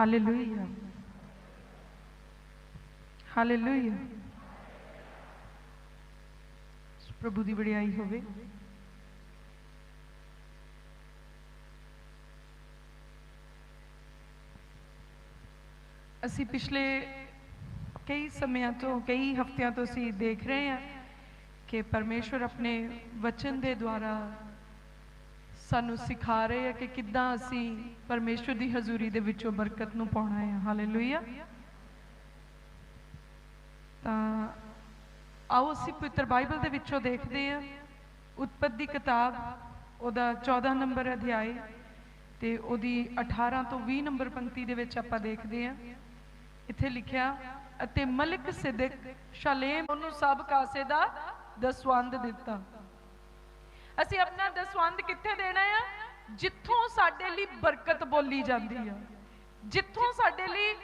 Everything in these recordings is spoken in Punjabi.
ਹਾਲੇਲੂਇਆ ਹਾਲੇਲੂਇਆ ਪ੍ਰਭੂ ਦੀ ਵਡਿਆਈ ਹੋਵੇ ਅਸੀਂ ਪਿਛਲੇ ਕਈ ਸਮਿਆਂ ਤੋਂ ਕਈ ਹਫ਼ਤਿਆਂ ਤੋਂ ਅਸੀਂ ਦੇਖ ਰਹੇ ਹਾਂ ਕਿ ਪਰਮੇਸ਼ਵਰ ਆਪਣੇ ਵਚਨ ਦੇ ਦੁਆਰਾ ਸਾਨੂੰ ਸਿਖਾ ਰਹੇ ਹੈ ਕਿ ਕਿੱਦਾਂ ਅਸੀਂ ਪਰਮੇਸ਼ਵਰ ਦੀ ਹਜ਼ੂਰੀ ਦੇ ਵਿੱਚੋਂ ਬਰਕਤ ਨੂੰ ਪਾਉਣਾ ਹੈ। ਹਾਲੇਲੂਇਆ ਤਾਂ ਆਓ ਅਸੀਂ ਪਵਿੱਤਰ ਬਾਈਬਲ ਦੇ ਵਿੱਚੋਂ ਦੇਖਦੇ ਹਾਂ। ਉਤਪਤ ਦੀ ਕਿਤਾਬ, ਉਹਦਾ 14 ਨੰਬਰ ਅਧਿਆਇ ਤੇ ਉਹਦੀ 18 ਤੋਂ 20 ਨੰਬਰ ਪੰਕਤੀ ਦੇ ਵਿੱਚ ਆਪਾਂ ਦੇਖਦੇ ਹਾਂ। ਇੱਥੇ ਲਿਖਿਆ, ਅਤੇ ਮਲਕ ਸਿਦਕ ਸ਼ਾਲੇਮ ਉਹਨੂੰ ਸਭ ਕਾਸੇ ਦਾ ਦਸਵੰਦ ਦਿੱਤਾ। ਅਸੀਂ ਆਪਣਾ ਦਸਵੰਦ ਕਿੱਥੇ ਦੇਣਾ ਆ? ਜਿੱਥੋਂ ਸਾਡੇ ਲਈ ਬਰਕਤ ਬੋਲੀ ਜਾਂਦੀ ਆ। ਜਿੱਥੋਂ ਸਾਡੇ ਲਈ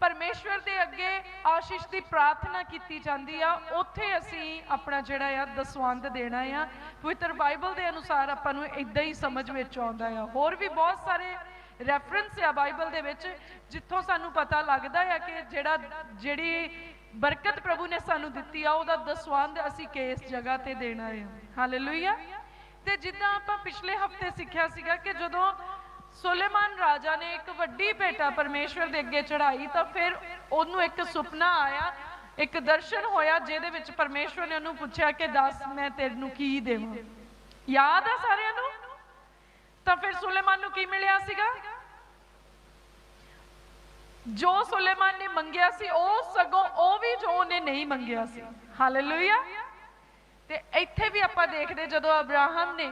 ਪਰਮੇਸ਼ਵਰ ਦੇ ਅੱਗੇ ਆਸ਼ੀਸ਼ ਦੀ ਪ੍ਰਾਰਥਨਾ ਕੀਤੀ ਜਾਂਦੀ ਆ, ਉੱਥੇ ਅਸੀਂ ਆਪਣਾ ਜਿਹੜਾ ਆ ਦਸਵੰਦ ਦੇਣਾ ਆ। ਪਵਿੱਤਰ ਬਾਈਬਲ ਦੇ ਅਨੁਸਾਰ ਆਪਾਂ ਨੂੰ ਇਦਾਂ ਹੀ ਸਮਝ ਵਿੱਚ ਆਉਂਦਾ ਆ। ਹੋਰ ਵੀ ਬਹੁਤ ਸਾਰੇ ਰੈਫਰੈਂਸ ਆ ਬਾਈਬਲ ਦੇ ਵਿੱਚ, ਜਿੱਥੋਂ ਸਾਨੂੰ ਪਤਾ ਲੱਗਦਾ ਆ ਕਿ ਜਿਹੜਾ, ਜਿਹੜੀ ਬਰਕਤ ਪ੍ਰਭੂ ਨੇ ਸਾਨੂੰ ਦਿੱਤੀ ਆ, ਉਹਦਾ ਦਸਵੰਦ ਅਸੀਂ ਕਿਸ ਜਗ੍ਹਾ ਤੇ ਦੇਣਾ ਹੈ ਹਾਲੇਲੂਇਆ ਤੇ ਜਿੱਦਾਂ ਆਪਾਂ ਪਿਛਲੇ ਹਫ਼ਤੇ ਸਿੱਖਿਆ ਸੀਗਾ ਕਿ ਜਦੋਂ ਸੁਲੇਮਾਨ ਰਾਜਾ ਨੇ ਇੱਕ ਵੱਡੀ ਭੇਟਾ ਪਰਮੇਸ਼ਵਰ ਦੇ ਅੱਗੇ ਚੜਾਈ ਤਾਂ ਫਿਰ ਉਹਨੂੰ ਇੱਕ ਸੁਪਨਾ ਆਇਆ, ਇੱਕ ਦਰਸ਼ਨ ਹੋਇਆ, ਜਿਹਦੇ ਵਿੱਚ ਪਰਮੇਸ਼ਵਰ ਨੇ ਉਹਨੂੰ ਪੁੱਛਿਆ ਕਿ ਦੱਸ, ਮੈਂ ਤੈਨੂੰ ਕੀ ਦੇਵਾਂ? ਯਾਦ ਆ ਸਾਰਿਆਂ ਨੂੰ? ਤਾਂ ਫਿਰ ਸੁਲੇਮਾਨ ਨੂੰ ਕੀ ਮਿਲਿਆ ਸੀਗਾ? ਜੋ ਸੁਲੇਮਾਨ ਨੇ ਮੰਗਿਆ ਸੀ, ਉਹ ਸਗੋਂ ਉਹ ਵੀ ਜੋ ਉਹਨੇ ਨਹੀਂ ਮੰਗਿਆ ਸੀ। ਹਾਲੇਲੂਇਆ ਤੇ ਇੱਥੇ ਵੀ ਆਪਾਂ ਦੇਖਦੇ ਜਦੋਂ ਅਬਰਾਹਮ ਨੇ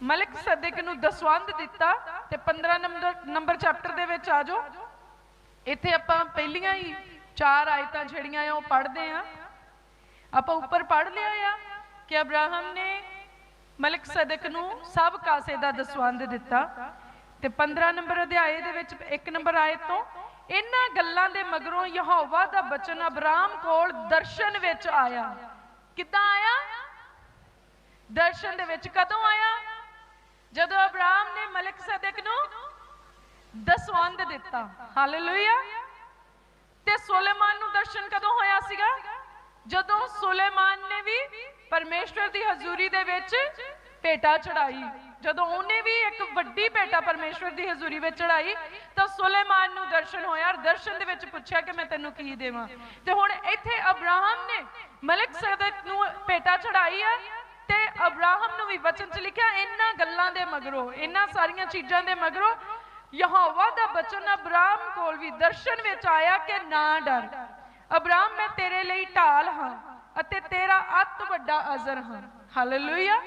ਮਲਕ ਸਦਕ ਨੂੰ ਦਸਵੰਦ ਦਿੱਤਾ ਤੇ 15 ਨੰਬਰ ਨੰਬਰ ਚੈਪਟਰ ਦੇ ਵਿੱਚ ਆ ਜਾਓ। ਇੱਥੇ ਆਪਾਂ ਪਹਿਲੀਆਂ ਹੀ ਚਾਰ ਆਇਤਾਂ ਜਿਹੜੀਆਂ ਆ ਉਹ ਪੜ੍ਹਦੇ ਆ ਆਪਾਂ ਉੱਪਰ ਪੜ੍ਹ ਲਿਆ ਆ ਕਿ ਅਬਰਾਹਮ ਨੇ ਮਲਕ ਸਦਕ ਨੂੰ ਸਭ ਕਾਸੇ ਦਾ ਦਸਵੰਦ ਦਿੱਤਾ ਤੇ 15 ਨੰਬਰ ਅਧਿਆਏ ਦੇ ਵਿੱਚ ਇੱਕ ਨੰਬਰ ਆਇਤ ਤੋਂ ਇਹਨਾਂ ਗੱਲਾਂ ਦੇ ਮਗਰੋਂ ਯਹੋਵਾ ਦਾ ਬਚਨ ਅਬਰਾਮ ਕੋਲ ਦਰਸ਼ਨ ਵਿੱਚ ਆਇਆ। ਕਿੱਦਾਂ ਆਇਆ? ਦਰਸ਼ਨ ਦੇ ਵਿੱਚ ਕਦੋਂ ਆਇਆ? ਜਦੋਂ ਅਬਰਾਮ ਨੇ ਮਲਕ ਸਦਕ ਨੂੰ ਦਸਵੰਦ ਦਿੱਤਾ। ਹਾਲੇਲੂਇਆ। ਤੇ ਸੁਲੇਮਾਨ ਨੂੰ ਦਰਸ਼ਨ ਕਦੋਂ ਹੋਇਆ ਸੀਗਾ? ਜਦੋਂ ਸੁਲੇਮਾਨ ਨੇ ਵੀ ਪਰਮੇਸ਼ਵਰ ਦੀ ਹਜ਼ੂਰੀ ਦੇ ਵਿੱਚ ਭੇਟਾ ਚੜਾਈ ਜਦੋਂ ਉਹਨੇ ਵੀ ਇੱਕ ਵੱਡੀ ਭੇਟਾ ਪਰਮੇਸ਼ਵਰ ਦੀ ਹਜ਼ੂਰੀ ਵਿੱਚ ਚੜਾਈ ਤਾਂ ਸੁਲੇਮਾਨ ਨੂੰ ਦਰਸ਼ਨ ਹੋਇਆ ਔਰ ਦਰਸ਼ਨ ਦੇ ਵਿੱਚ ਪੁੱਛਿਆ ਕਿ ਮੈਂ ਤੈਨੂੰ ਕੀ ਦੇਵਾਂ। ਤੇ ਹੁਣ ਇੱਥੇ ਅਬਰਾਹਮ ਨੇ ਮਲਕ ਸਦਕ ਨੂੰ ਭੇਟਾ ਚੜਾਈ ਹੈ ਤੇ ਅਬਰਾਹਮ ਨੂੰ ਵੀ ਵਚਨ 'ਚ ਲਿਖਿਆ ਇਹਨਾਂ ਗੱਲਾਂ ਦੇ ਮਗਰੋਂ ਇਹਨਾਂ ਸਾਰੀਆਂ ਚੀਜ਼ਾਂ ਦੇ ਮਗਰੋਂ ਯਹੋਵਾ ਦਾ ਬਚਨ ਅਬਰਾਮ ਕੋਲ ਵੀ ਦਰਸ਼ਨ ਵਿੱਚ ਆਇਆ ਕਿ ਨਾ ਡਰ। ਅਬਰਾਮ ਮੈਂ ਤੇਰੇ ਲਈ ਢਾਲ ਹਾਂ ਅਤੇ ਤੇਰਾ ਅੱਤ ਵੱਡਾ ਅਜ਼ਰ ਹਾਂ। ਹਾਲੇਲੂਇਆ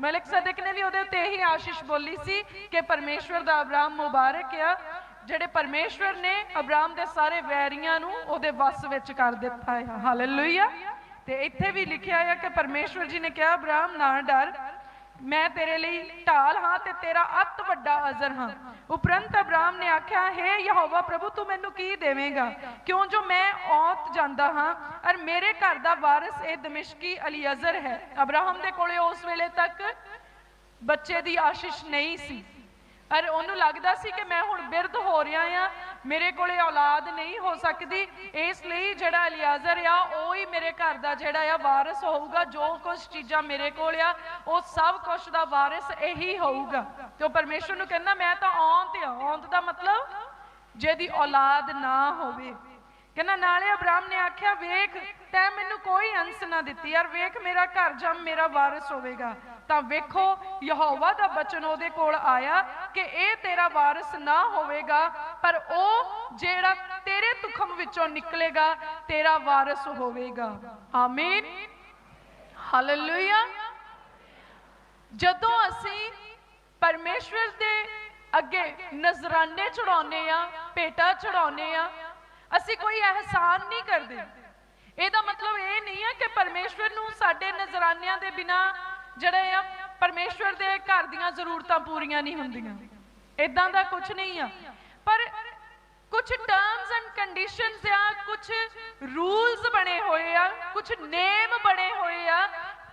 ਮਲਕ ਸਦਕ ਨੇ ਵੀ ਉਹਦੇ ਉੱਤੇ ਇਹੀ ਆਸ਼ੀਸ਼ ਬੋਲੀ ਸੀ ਕਿ ਪਰਮੇਸ਼ਵਰ ਦਾ ਅਬਰਾਮ ਮੁਬਾਰਕ ਆ, ਜਿਹੜੇ ਪਰਮੇਸ਼ਵਰ ਨੇ ਅਬਰਾਮ ਦੇ ਸਾਰੇ ਵੈਰੀਆਂ ਨੂੰ ਉਹਦੇ ਵੱਸ ਵਿੱਚ ਕਰ ਦਿੱਤਾ ਹੈ ਹਾਲੇਲੂਇਆ ਤੇ ਇੱਥੇ ਵੀ ਲਿਖਿਆ ਹੈ ਕਿ ਪਰਮੇਸ਼ਵਰ ਜੀ ਨੇ ਕਿਹਾ, ਅਬਰਾਮ, ਨਾ ਡਰ। ਮੈਂ ਤੇਰੇ ਲਈ ਢਾਲ ਹਾਂ ਤੇ ਤੇਰਾ ਅੱਤ ਵੱਡਾ ਅਜ਼ਰ ਹਾਂ। ਉਪਰੰਤ ਅਬਰਾਮ ਨੇ ਆਖਿਆ, ਹੈ ਯਹੋਵਾ ਪ੍ਰਭੂ, ਤੂੰ ਮੈਨੂੰ ਕੀ ਦੇਵੇਂਗਾ? ਕਿਉਂ ਜੋ ਮੈਂ ਔਤ ਜਾਂਦਾ ਹਾਂ ਔਰ ਮੇਰੇ ਘਰ ਦਾ ਵਾਰਿਸ ਇਹ ਦਮਿਸ਼ਕੀ ਅਲੀਅਜ਼ਰ ਹੈ? ਅਬਰਾਹਮ ਦੇ ਕੋਲੇ ਉਸ ਵੇਲੇ ਤੱਕ ਬੱਚੇ ਦੀ ਆਸ਼ੀਸ਼ ਨਹੀਂ ਸੀ। ਔਰ ਉਹਨੂੰ ਲੱਗਦਾ ਸੀ ਕਿ ਮੈਂ ਹੁਣ ਬਿਰਧ ਹੋ ਰਿਹਾ ਆ ਮੇਰੇ ਕੋਲੇ ਔਲਾਦ ਨਹੀਂ ਹੋ ਸਕਦੀ। ਇਸ ਲਈ ਜਿਹੜਾ ਅਲੀਆਜ਼ਰ ਆ, ਉਹ ਹੀ ਮੇਰੇ ਘਰ ਦਾ ਜਿਹੜਾ ਆ ਵਾਰਿਸ ਹੋਊਗਾ। ਜੋ ਕੁਝ ਚੀਜ਼ਾਂ ਮੇਰੇ ਕੋਲ ਆ, ਉਹ ਸਭ ਕੁਝ ਦਾ ਵਾਰਿਸ ਇਹੀ ਹੋਊਗਾ। ਤੇ ਉਹ ਪਰਮੇਸ਼ਰ ਨੂੰ ਕਹਿੰਦਾ, ਮੈਂ ਤਾਂ ਔਂਤ ਆ। ਔਂਤ ਦਾ ਮਤਲਬ ਜਿਹਦੀ ਔਲਾਦ ਨਾ ਹੋਵੇ। ਕਹਿੰਦਾ, ਨਾਲੇ ਅਬਰਾਮ ਨੇ ਆਖਿਆ, ਵੇਖ, ਤੈ ਮੈਨੂੰ ਕੋਈ ਅੰਸ ਨਾ ਦਿੱਤੀ। ਯਾਰ, ਵੇਖ, ਮੇਰਾ ਘਰ ਜਮ ਮੇਰਾ ਵਾਰਿਸ ਹੋਵੇਗਾ। ਤਾਂ ਵੇਖੋ, ਯਹੋਵਾ ਦਾ ਬਚਨ ਉਹਦੇ ਕੋਲ ਆਇਆ ਕਿ ਇਹ ਤੇਰਾ ਵਾਰਿਸ ਨਾ ਹੋਵੇਗਾ, ਪਰ ਉਹ ਜਿਹੜਾ ਤੇਰੇ ਤੁਖਮ ਵਿੱਚੋਂ ਨਿਕਲੇਗਾ, ਤੇਰਾ ਵਾਰਿਸ ਹੋਵੇਗਾ। ਆਮੀਨ। ਹਾਲੇਲੂਇਆ ਜਦੋਂ ਅਸੀਂ ਪਰਮੇਸ਼ਵਰ ਦੇ ਅੱਗੇ ਨਜ਼ਰਾਨੇ ਚੜਾਉਨੇ ਆ ਭੇਟਾ ਚੜਾਉਨੇ ਆ ਅਸੀਂ ਕੋਈ ਅਹਿਸਾਨ ਨਹੀਂ ਕਰਦੇ। ਇਹਦਾ ਮਤਲਬ ਇਹ ਨਹੀਂ ਹੈ ਕਿ ਪਰਮੇਸ਼ਵਰ ਨੂੰ ਸਾਡੇ ਨਜ਼ਰਾਨਿਆਂ ਦੇ ਬਿਨਾ ਜਿਹੜੇ ਆ ਪਰਮੇਸ਼ਵਰ ਦੇ ਘਰ ਦੀਆਂ ਜ਼ਰੂਰਤਾਂ ਪੂਰੀਆਂ ਨਹੀਂ ਹੁੰਦੀਆਂ। ਇਦਾਂ ਦਾ ਕੁਝ ਨਹੀਂ ਆ। ਪਰ ਕੁਝ ਟਰਮਸ ਐਂਡ ਕੰਡੀਸ਼ਨਸ ਆ ਕੁਝ ਰੂਲਸ ਬਣੇ ਹੋਏ ਆ ਕੁਝ ਨੇਮ ਬਣੇ ਹੋਏ ਆ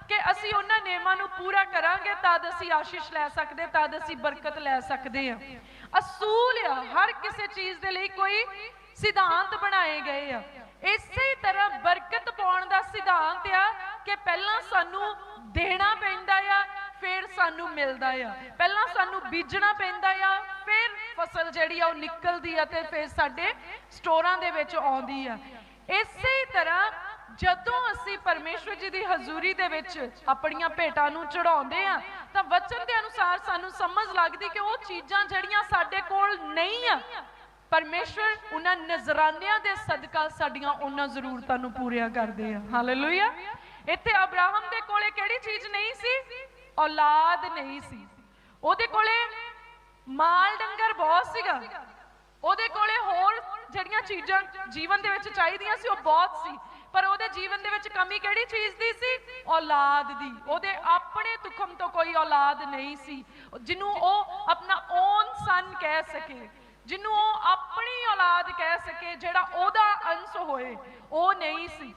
ਕਿ ਅਸੀਂ ਉਹਨਾਂ ਨੇਮਾਂ ਨੂੰ ਪੂਰਾ ਕਰਾਂਗੇ, ਤਦ ਅਸੀਂ ਆਸ਼ੀਸ਼ ਲੈ ਸਕਦੇ, ਤਦ ਅਸੀਂ ਬਰਕਤ ਲੈ ਸਕਦੇ ਆ। ਅਸੂਲ ਆ, ਹਰ ਕਿਸੇ ਚੀਜ਼ ਦੇ ਲਈ ਕੋਈ ਸਿਧਾਂਤ ਬਣਾਏ ਗਏ ਆ। ਇਸੇ ਤਰ੍ਹਾਂ ਬਰਕਤ ਪਾਉਣ ਦਾ ਸਿਧਾਂਤ ਆ ਕਿ ਪਹਿਲਾਂ ਸਾਨੂੰ ਦੇਣਾ ਪੈਂਦਾ ਆ, ਫਿਰ ਸਾਨੂੰ ਮਿਲਦਾ ਆ। ਪਹਿਲਾਂ ਸਾਨੂੰ ਬੀਜਣਾ ਪੈਂਦਾ ਆ, ਫਿਰ ਫਸਲ ਜਿਹੜੀ ਆ ਉਹ ਨਿਕਲਦੀ ਆ ਤੇ ਫਿਰ ਸਾਡੇ ਸਟੋਰਾਂ ਦੇ ਵਿੱਚ ਆਉਂਦੀ ਆ। ਇਸੇ ਤਰ੍ਹਾਂ ਜਦੋਂ ਅਸੀਂ ਪਰਮੇਸ਼ਵਰ ਜੀ ਦੀ ਹਜ਼ੂਰੀ ਦੇ ਵਿੱਚ ਆਪਣੀਆਂ ਭੇਟਾਂ ਨੂੰ ਚੜਾਉਂਦੇ ਆ, ਤਾਂ ਵਚਨ ਦੇ ਅਨੁਸਾਰ ਸਾਨੂੰ ਸਮਝ ਲੱਗਦੀ ਕਿ ਉਹ ਚੀਜ਼ਾਂ ਜਿਹੜੀਆਂ ਸਾਡੇ ਕੋਲ ਨਹੀਂ ਆ, ਪਰਮੇਸ਼ਵਰ ਉਹਨਾਂ ਨਜ਼ਰਾਨਿਆਂ ਦੇ ਸਦਕਾ ਸਾਡੀਆਂ ਉਹਨਾਂ ਜ਼ਰੂਰਤਾਂ ਨੂੰ ਪੂਰੀਆਂ ਕਰਦੇ ਆ। ਹਾਲੇਲੂਇਆ ਇੱਥੇ ਅਬਰਾਹਮ ਦੇ ਕੋਲੇ ਕਿਹੜੀ ਚੀਜ਼ ਨਹੀਂ ਸੀ? ਔਲਾਦ ਨਹੀਂ ਸੀ। ਉਹਦੇ ਕੋਲੇ ਮਾਲ ਡੰਗਰ ਬਹੁਤ ਸੀਗਾ। ਉਹਦੇ ਕੋਲੇ ਹੋਰ ਜਿਹੜੀਆਂ ਚੀਜ਼ਾਂ ਜੀਵਨ ਦੇ ਵਿੱਚ ਚਾਹੀਦੀਆਂ ਸੀ, ਉਹ ਬਹੁਤ ਸੀ। ਪਰ ਉਹਦੇ ਜੀਵਨ ਦੇ ਵਿੱਚ ਕਮੀ ਕਿਹੜੀ ਚੀਜ਼ ਦੀ ਸੀ? ਔਲਾਦ ਦੀ। ਉਹਦੇ ਆਪਣੇ ਤੁਖਮ ਤੋਂ ਕੋਈ ਔਲਾਦ ਨਹੀਂ ਸੀ। ਜਿਹਨੂੰ ਉਹ ਆਪਣਾ ਓਨ ਸਨ ਕਹਿ ਸਕੇ। ਜਿਹਨੂੰ ਉਹ ਆਪਣੀ ਔਲਾਦ ਕਹਿ ਸਕੇ, ਜਿਹੜਾ ਉਹਦਾ ਅੰਸ਼ ਹੋਏ। ਉਹ ਨਹੀਂ ਸੀ।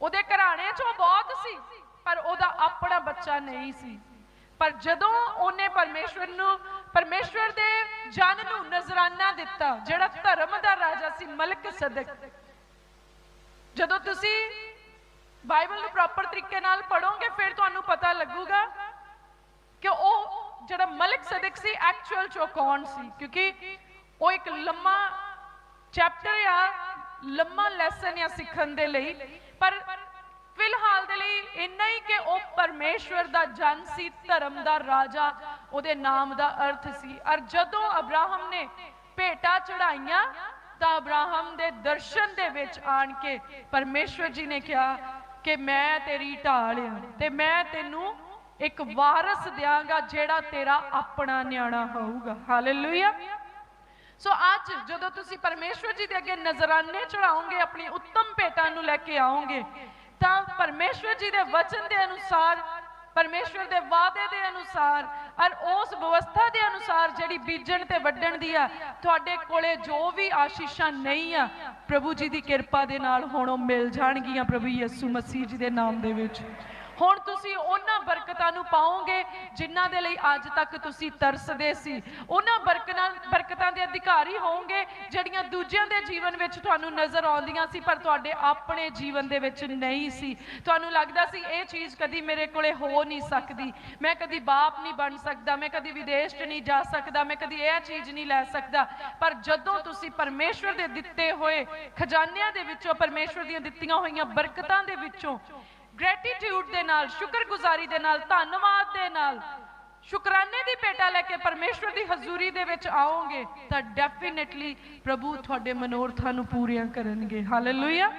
ਉਹਦੇ ਘਰਾਣੇ ਚੋਂ ਬਹੁਤ ਸੀ, ਪਰ ਉਹਦਾ ਆਪਣਾ ਬੱਚਾ ਨਹੀਂ ਸੀ। ਪਰ ਜਦੋਂ ਉਹਨੇ ਪਰਮੇਸ਼ਵਰ ਨੂੰ, ਪਰਮੇਸ਼ਵਰ ਦੇ ਜਨ ਨੂੰ ਨਜ਼ਰਾਨਾ ਦਿੱਤਾ, ਜਿਹੜਾ ਧਰਮ ਦਾ ਰਾਜਾ ਸੀ ਮਲਕ ਸਦਕ ਜਦੋਂ ਤੁਸੀਂ ਬਾਈਬਲ ਨੂੰ ਪ੍ਰੋਪਰ ਤਰੀਕੇ ਨਾਲ ਪੜੋਗੇ ਫਿਰ ਤੁਹਾਨੂੰ ਪਤਾ ਲੱਗੂਗਾ ਕਿ ਉਹ ਜਿਹੜਾ ਮਲਕ ਸਦਕ ਸੀ ਐਕਚੁਅਲ ਚ ਕੌਣ ਸੀ? ਕਿਉਂਕਿ ਉਹ ਇੱਕ ਲੰਮਾ ਚੈਪਟਰ ਆ ਲੰਮਾ ਲੈਸਨ ਆ ਸਿੱਖਣ ਦੇ ਲਈ, ਪਰ ਇੰਨਾ ਹੀ ਕਿ ਉਹ ਪਰਮੇਸ਼ਵਰ ਦਾ ਜਨ ਸੀ, ਧਰਮ ਦਾ ਰਾਜਾ, ਉਹਦੇ ਨਾਮ ਦਾ ਅਰਥ ਸੀ। ਔਰ ਜਦੋਂ ਅਬਰਾਹਮ ਨੇ ਭੇਟਾ ਚੜਾਈਆਂ ਤਾਂ ਅਬਰਾਹਮ ਦੇ ਦਰਸ਼ਨ ਦੇ ਵਿੱਚ ਆਣ ਕੇ ਪਰਮੇਸ਼ਵਰ ਜੀ ਨੇ ਕਿਹਾ ਕਿ ਮੈਂ ਤੇਰੀ ਢਾਲ ਆ ਤੇ ਮੈਂ ਤੈਨੂੰ ਇੱਕ ਵਾਰਸ ਦਿਆਂਗਾ ਜਿਹੜਾ ਤੇਰਾ ਆਪਣਾ ਨਿਆਣਾ ਹੋਊਗਾ। ਹਾਲੇਲੂਇਆ ਸੋ ਅੱਜ ਜਦੋਂ ਤੁਸੀਂ ਪਰਮੇਸ਼ਵਰ ਜੀ ਦੇ ਅੱਗੇ ਨਜ਼ਰਾਨੇ ਚੜਾਓਗੇ ਆਪਣੀ ਉੱਤਮ ਭੇਟਾਂ ਨੂੰ ਲੈ ਕੇ ਆਓਗੇ ਤਾਂ ਪਰਮੇਸ਼ਵਰ ਜੀ ਦੇ ਵਚਨ ਦੇ ਅਨੁਸਾਰ, ਪਰਮੇਸ਼ਵਰ ਦੇ ਵਾਅਦੇ ਦੇ ਅਨੁਸਾਰ ਔਰ ਉਸ ਵਿਵਸਥਾ ਦੇ ਅਨੁਸਾਰ ਜਿਹੜੀ ਬੀਜਣ ਤੇ ਵੱਢਣ ਦੀ ਆ, ਤੁਹਾਡੇ ਕੋਲੇ ਜੋ ਵੀ ਆਸ਼ੀਸ਼ਾਂ ਨਹੀਂ ਆ, ਪ੍ਰਭੂ ਜੀ ਦੀ ਕਿਰਪਾ ਦੇ ਨਾਲ ਹੁਣ ਉਹ ਮਿਲ ਜਾਣਗੀਆਂ ਪ੍ਰਭੂ ਯਿਸੂ ਮਸੀਹ ਜੀ ਦੇ ਨਾਮ ਦੇ ਵਿੱਚ। ਹੁਣ ਤੁਸੀਂ ਉਹਨਾਂ ਬਰਕਤਾਂ ਨੂੰ ਪਾਓਗੇ ਜਿਨ੍ਹਾਂ ਦੇ ਲਈ ਅੱਜ ਤੱਕ ਤੁਸੀਂ ਤਰਸਦੇ ਸੀ। ਉਹਨਾਂ ਬਰਕਤਾਂ ਬਰਕਤਾਂ ਦੇ ਅਧਿਕਾਰੀ ਹੋਵੋਗੇ ਜਿਹੜੀਆਂ ਦੂਜਿਆਂ ਦੇ ਜੀਵਨ ਵਿੱਚ ਤੁਹਾਨੂੰ ਨਜ਼ਰ ਆਉਂਦੀਆਂ ਸੀ, ਪਰ ਤੁਹਾਡੇ ਆਪਣੇ ਜੀਵਨ ਦੇ ਵਿੱਚ ਨਹੀਂ ਸੀ। ਤੁਹਾਨੂੰ ਲੱਗਦਾ ਸੀ ਇਹ ਚੀਜ਼ ਕਦੀ ਮੇਰੇ ਕੋਲੇ ਹੋ ਨਹੀਂ ਸਕਦੀ। ਮੈਂ ਕਦੀ ਬਾਪ ਨਹੀਂ ਬਣ ਸਕਦਾ, ਮੈਂ ਕਦੀ ਵਿਦੇਸ਼ 'ਚ ਨਹੀਂ ਜਾ ਸਕਦਾ, ਮੈਂ ਕਦੀ ਇਹ ਚੀਜ਼ ਨਹੀਂ ਲੈ ਸਕਦਾ। ਪਰ ਜਦੋਂ ਤੁਸੀਂ ਪਰਮੇਸ਼ਵਰ ਦੇ ਦਿੱਤੇ ਹੋਏ ਖਜ਼ਾਨਿਆਂ ਦੇ ਵਿੱਚੋਂ, ਪਰਮੇਸ਼ਵਰ ਦੀਆਂ ਦਿੱਤੀਆਂ ਹੋਈਆਂ ਬਰਕਤਾਂ ਦੇ ਵਿੱਚੋਂ ਗ੍ਰੈਟੀਟਿਊਡ ਦੇ ਨਾਲ, ਸ਼ੁਕਰਗੁਜ਼ਾਰੀ ਦੇ ਨਾਲ, ਧੰਨਵਾਦ ਦੇ ਨਾਲ। ਸ਼ੁਕਰਾਨੇ ਦੀ ਭੇਟਾ ਲੈ ਕੇ ਪਰਮੇਸ਼ਵਰ ਦੀ ਹਜ਼ੂਰੀ ਦੇ ਵਿੱਚ ਆਓਗੇ ਤਾਂ ਡੈਫੀਨਿਟਲੀ ਪ੍ਰਭੂ ਤੁਹਾਡੇ ਮਨੋਰਥਾਂ ਨੂੰ ਪੂਰੀਆਂ ਕਰਨਗੇ। ਹਾਲੇਲੂਇਆ